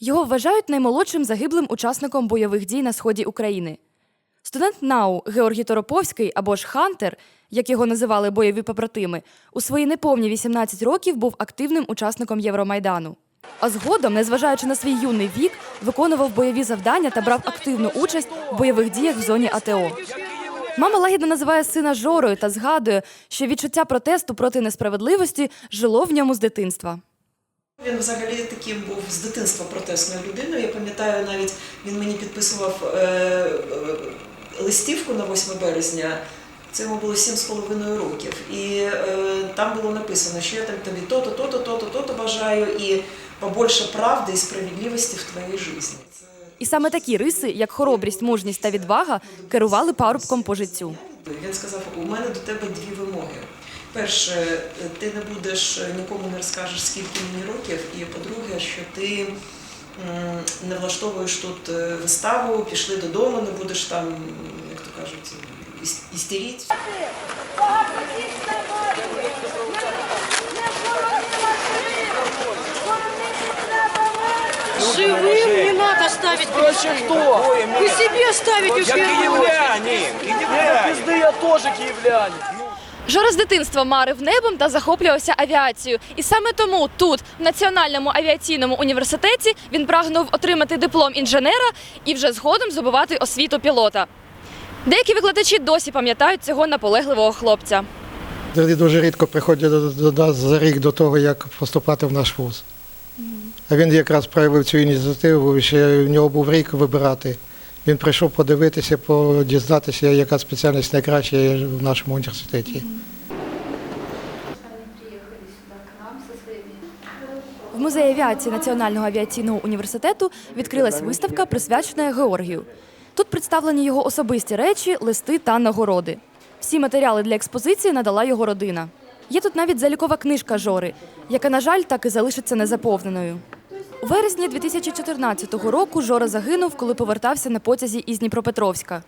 Його вважають наймолодшим загиблим учасником бойових дій на сході України. Студент НАУ Георгій Тороповський або ж Хантер, як його називали бойові побратими, у свої неповні 18 років був активним учасником Євромайдану. А згодом, незважаючи на свій юний вік, виконував бойові завдання та брав активну участь в бойових діях в зоні АТО. Мама лагідно називає сина Жорою та згадує, що відчуття протесту проти несправедливості жило в ньому з дитинства. Він взагалі таким був з дитинства протесною людиною. Я пам'ятаю, навіть він мені підписував е, е, листівку на 8 березня. Це йому було 7,5 років. І е, там було написано, що я там тобі то-то, то-то, то-то, то-то бажаю, і побольше правди і справедливості в твоїй житті. І саме такі риси, як хоробрість, мужність та відвага, керували парубком по життю. Він сказав: у мене до тебе дві вимоги. Перше, ти не будеш нікому не розкажеш, скільки мені років, і по-друге, що ти не влаштовуєш тут е, виставу, пішли додому, не будеш там, як то кажуть, іс- істеріть. Живым не надо ставить. Проще кто? Вы себе ставите в Я первую очередь. киевлянин, киевлянин. Пизды я тоже киевлянин. Жора з дитинства марив небом та захоплювався авіацією. І саме тому тут, в Національному авіаційному університеті, він прагнув отримати диплом інженера і вже згодом здобувати освіту пілота. Деякі викладачі досі пам'ятають цього наполегливого хлопця. Дуже рідко приходять до, до нас за рік до того, як поступати в наш вуз. А він якраз проявив цю ініціативу, ще в нього був рік вибирати. Він прийшов подивитися, дізнатися, яка спеціальність найкраща є в нашому університеті. В музеї авіації Національного авіаційного університету відкрилась виставка, присвячена Георгію. Тут представлені його особисті речі, листи та нагороди. Всі матеріали для експозиції надала його родина. Є тут навіть залікова книжка Жори, яка, на жаль, так і залишиться незаповненою. У вересні 2014 року Жора загинув, коли повертався на потязі із Дніпропетровська.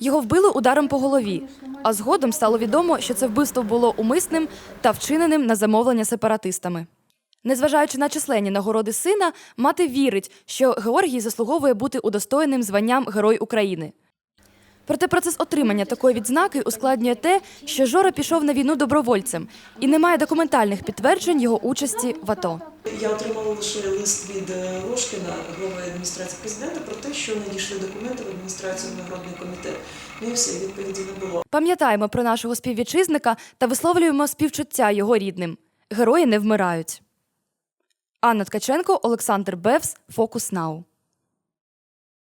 Його вбили ударом по голові, а згодом стало відомо, що це вбивство було умисним та вчиненим на замовлення сепаратистами. Незважаючи на численні нагороди сина, мати вірить, що Георгій заслуговує бути удостоєним званням Герой України. Проте процес отримання такої відзнаки ускладнює те, що Жора пішов на війну добровольцем і немає документальних підтверджень його участі в АТО. Я отримала лише лист від е, Ложкіна, голови адміністрації президента, про те, що надійшли документи в адміністрацію в нагородний комітет. Ну і все, відповіді не було. Пам'ятаємо про нашого співвітчизника та висловлюємо співчуття його рідним. Герої не вмирають. Анна Ткаченко, Олександр Бевс, Фокус Нау.